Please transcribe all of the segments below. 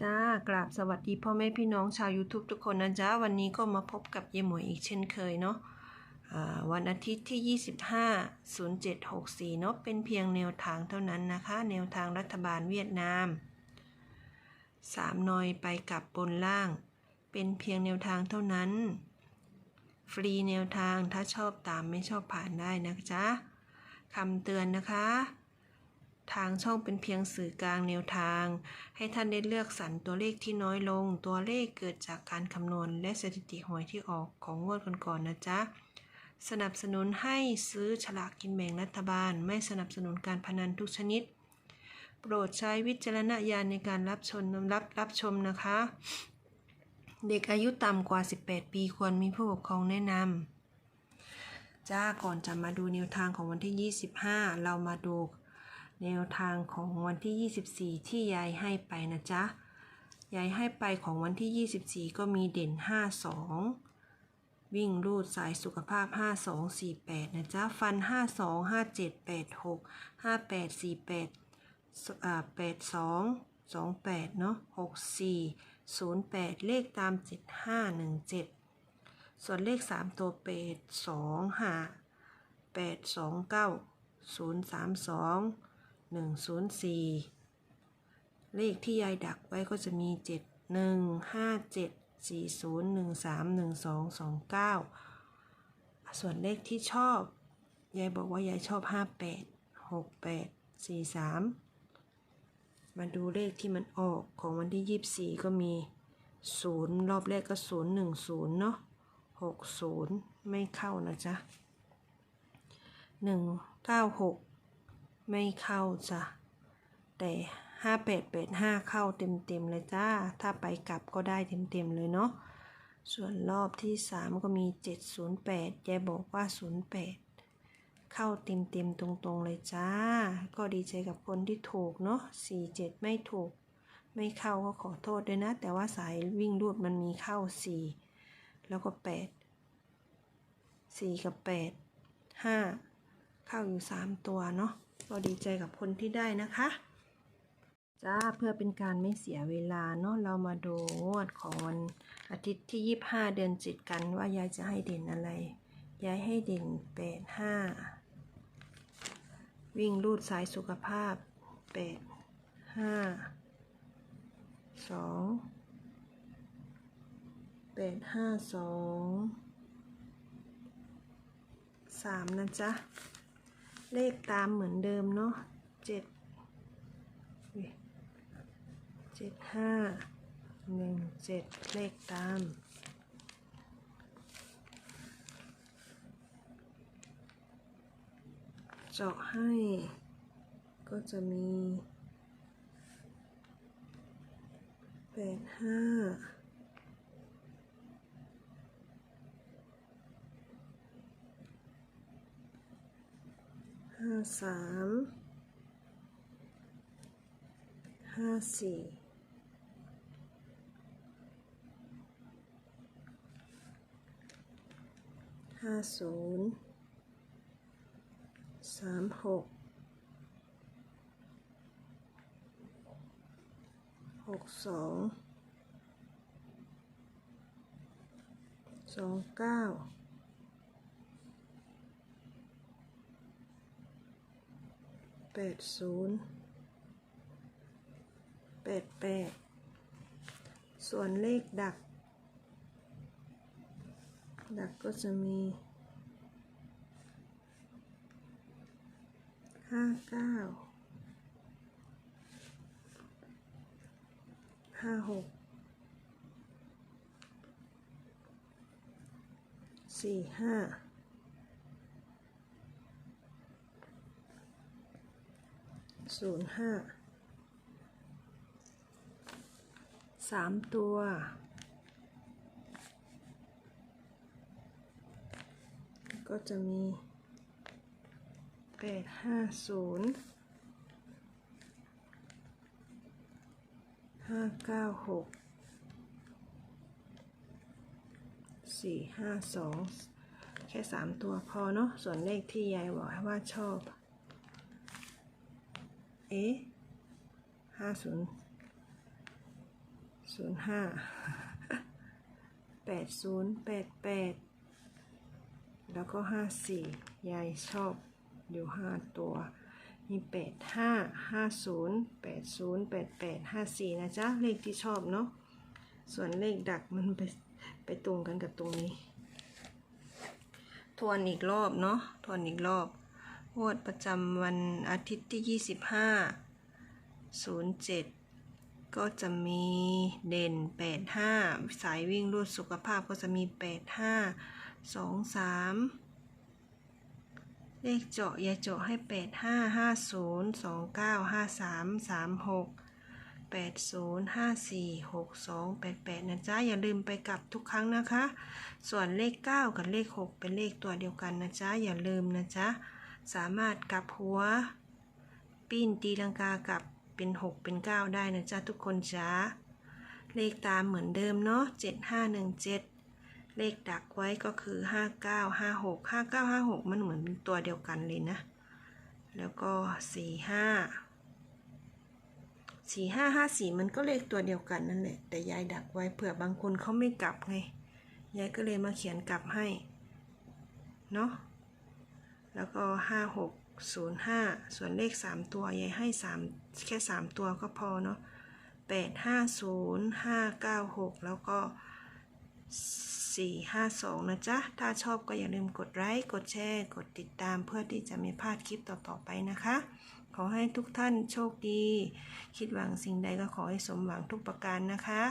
จ้ากราบสวัสดีพ่อแม่พี่น้องชาว YouTube ทุกคนนะจ๊ะ วันนี้ก็มาพบกับเยหมวยอีกเช่นเคยเนาะอ่าวันอาทิตย์ที่ 25 0764 เนาะเป็นเพียงแนวทางเท่านั้นนะคะ แนวทางรัฐบาลเวียดนาม 3 นอยไปกับบนล่าง เป็นเพียงแนวทางเท่านั้น ฟรีแนวทางถ้าชอบตามไม่ชอบผ่านได้นะจ๊ะคำเตือนนะคะ ทางช่องเป็นเพียงสื่อกลางแนวทาง ให้ท่านได้เลือกสรรตัวเลขที่น้อยลง ตัวเลขเกิดจากการคำนวณและสถิติหวยที่ออกของงวดก่อนๆนะจ๊ะ สนับสนุนให้ซื้อฉลากกินแบ่งรัฐบาล ไม่สนับสนุนการพนันทุกชนิด โปรดใช้วิจารณญาณในการรับชมรับรับชมนะคะ เด็กอายุต่ำกว่า 18 ปีควรมีผู้ปกครองแนะนำจ้าก่อนจะมาดูแนวทางของวันที่ 25 เรามาดู แนวทางของวันที่ 24 ที่ยายให้ไปนะจ๊ะ ยายให้ไปของวันที่ 24 ก็มีเด่น 52 วิ่งรูดสายสุขภาพ 5248 นะจ๊ะ ฟัน 52 57 86 58 48 82 28เนาะ64 08 เลขตาม 7517 ส่วนเลข 3 ตัวเป็ด2 5 8 2 9 0 3 2 1 0 4 เลขที่ยายดักไว้ก็จะมี 7 1 5 7 4 0 1 3 1 2 2 9 ส่วนเลขที่ชอบ ยายบอกว่ายายชอบ 58 68 43 มาดูเลขที่มันออกของวันที่ 24 ก็มี 0 รอบแรกก็ 0 1 0 เนาะ60 ไม่เข้านะจ๊ะ 196 ไม่เข้าจ้ะ แต่5885เข้าเต็มๆเลยจ้า ถ้าไปกลับก็ได้เต็มๆเลยเนาะ ส่วนรอบที่3ก็มี708ยายบอกว่า08เข้าเต็มๆตรงๆเลยจ้า ก็ดีใจกับคนที่ถูกเนาะ47ไม่ถูก ไม่เข้าก็ขอโทษด้วยนะ แต่ว่าสายวิ่งรูดมันมีเข้า4แล้วก็8 4กับ8 5เข้าอยู่3ตัวเนาะ ก็ดีใจกับคนที่ได้นะคะจ้าเพื่อเป็นการไม่เสียเวลาเนาะเรามาดูงวดของวันอาทิตย์ที่ 25 เดือนจิตกันว่ายายจะให้เด่นอะไร ยายให้เด่น 8 5 วิ่งรูดสายสุขภาพ 8 5 2 8 5 2 3 นะจ๊ะ เลขตามเหมือนเดิมเนาะเจ็ดเจ็ดห้าหนึ่งเจ็ดเลขตามเจาะให้ ก็จะมีแปดห้า สามห้าสี่ห้าศูนย์สามหกหกสองสองเก้า แปดศูนย์แปดแปดส่วนเลขดัก ดักก็จะมีห้าเก้าห้าหกสี่ห้า ศูนย์ห้าสามตัวก็จะมีแปดห้าศูนย์ห้าเก้าหกสี่ห้าสองแค่สามตัวพอเนาะส่วนเลขที่ยายบอกว่าชอบ เอ๊ะห้าศูนย์ศูนย์ห้าแปดศูนย์แปดแปดแล้วก็ห้าสี่ยายชอบอยู่ห้าตัวมีแปดห้าห้าศูนย์แปดศูนย์แปดแปดห้าสี่นะจ๊ะ เลขที่ชอบเนาะส่วนเลขดักมันไปไปตรงกันกับตรงนี้ ทวนอีกรอบเนาะทวนอีกรอบ งวดประจำวันอาทิตย์ที่ 25 07 ก็จะมีเด่น 85 สายวิ่งรูดสุขภาพก็จะมี 85 2 3 เลขเจาะยาเจาะให้ 85 50 29 53 36 80 54 62 88 นะจ๊ะ อย่าลืมไปกลับทุกครั้งนะคะ ส่วนเลข 9 กับเลข 6 เป็นเลขตัวเดียวกันนะจ๊ะ อย่าลืมนะจ๊ะ สามารถกลับหัว ปิ้นตีลังกากลับเป็น 6 เป็น 9 ได้นะจ๊ะทุกคนจ๊ะเลขตามเหมือนเดิมเนาะ7517 เลขดักไว้ก็คือ 5956 5956 มันเหมือนเป็นตัวเดียวกันเลยนะ แล้วก็ 45สี่ห้าห้าสี่มันก็เลขตัวเดียวกันนั่นแหละ แต่ยายดักไว้เผื่อบางคนเขาไม่กลับไง ยายก็เลยมาเขียนกลับให้ เนาะ แล้วก็ห้าหกศูนย์ห้าส่วนเลขสามตัวยายให้สามแค่สามตัวก็พอเนาะแปดห้าศูนย์ห้าเก้าหกแล้วก็สี่ห้าสองนะจ๊ะ ถ้าชอบก็อย่าลืมกดไลค์ กดแชร์ กดติดตามเพื่อที่จะไม่พลาดคลิปต่อ ๆ ไปนะคะ ขอให้ทุกท่านโชคดี คิดหวังสิ่งใดก็ขอให้สมหวังทุกประการนะคะ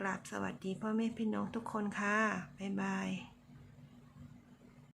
กราบสวัสดีพ่อแม่พี่น้องทุกคนค่ะ บ๊ายบาย